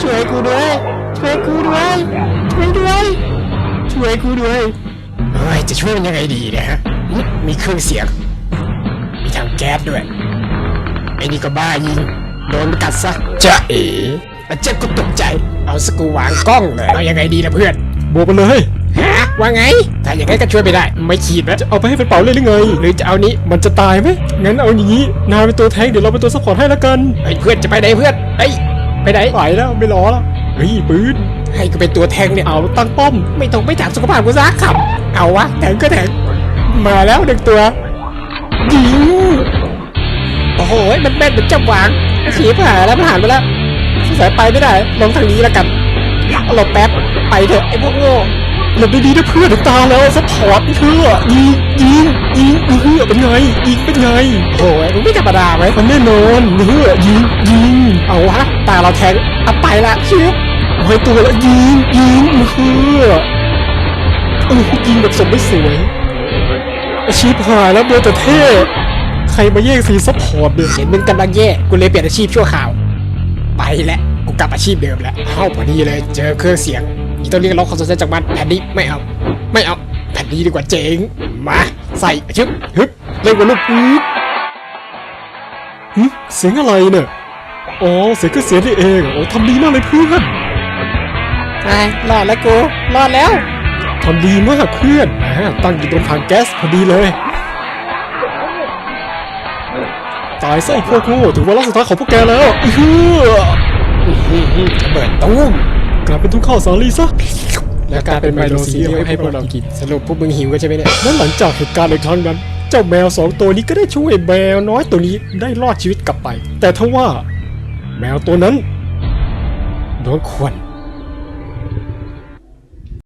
ช่วยกูด้วย ช่วยกูด้วย ช่วยด้วย ช่วยกูด้วยเฮ้ยจะช่วยมันยังไงดีเนี่ยฮะหึมีเครื่องเสียง มีถังแก๊สด้วย ไอ้นี่ก็บ้ายิง โดนมันกัดซะจะเอ๋แล้วเจ็บก็ตกใจ เอาสกรูวางกล้องเลย เอายังไงดีนะเพื่อนบวกไปเลย ฮะว่าไง ถ้าอย่างนั้นก็ช่วยไม่ได้ ไม่ขีดนะเอาไปให้เป็นเป่าเลยหรือไง หรือจะเอานี้มันจะตายไหมงั้นเอาอย่างนี้นายเป็นตัวแทงค์เดี๋ยวเราเป็นตัวซัพพอร์ตให้แล้วกันเฮ้ยเพื่อนจะไปไหนเพื่อนเฮ้ยไปไหนไปแล้วไม่รอแล้วเฮ้ยปืนให้กูเป็นตัวแทงเนี่ยเอาตั้งป้อม ไม่ต้องไปถามสุขภาพกูซักครับ เอาวะแทงก็แทงมาแล้วหนึ่งตัวยิงโอ้โหมันแม่นเหมือนจับวางฉีบหายแล้วมันหันไปแล้วสงสัยไปไม่ได้ลงทางนี้แล้วกันหลบแป๊บไปเถอะไอ้พวกโง่ หลบดีๆนะเพื่อนเดี๋ยวตาแล้วซัพพอร์ตเพื่อยิงยิงยิงเออเป็นไงยิงเป็นไงโอ้ยมึงไม่ธรรมดาไหมมันแน่นอนเออยิงยิงเอาวะตาเราแทงเอาไปละชิบเอาตัวละยิงยิงเออเออยิงแบบสมไม่สวยอาชีพหายแล้วเบอร์แต่เท่ใครมาแย่งซีซัพพอร์ตเนี่ยเห็นมึงกำลังแย่กูเลยเปลี่ยนอาชีพชั่วข่าว ไปแล้วกูกลับอาชีพเดิมแล้วเข้าพอดีเลยเจอเครื่องเสียง อีต้องเรียกร้องความสนใจจากมันแผ่นนี้ไม่เอา ไม่เอาแผ่นนี้ดีกว่าเจ๋งมาใส่ชึบฮึบเล่นกับลูกปุ๊บหึเสียงอะไรเนี่ยอ๋อเสียงก็เสียงนี่เองโอ้ทำดีมากเลยเพื่อนไอ้รอดแล้วกูรอดแล้วทำดีมากเพื่อนแหมตั้งอยู่ตรงถังแก๊สพอดีเลยตายซะไอ้พวกโง่ถึงเวลาสุดท้ายของพวกแกแล้วอื้อหือระเบิดตุ้ม กลับเป็นทุ่งข้าวสาลีซะ แล้วกลายเป็นไมโลซีเรียลให้พวกเรากินสรุปพวกมึงหิวกันใช่ไหมเนี่ยและหลังจากเหตุการณ์ในครั้งนั้น เจ้าแมวสองตัวนี้ก็ได้ช่วยแมวน้อยตัวนี้ได้รอดชีวิตกลับไป แต่ทว่า แมวตัวนั้นโดนข่วน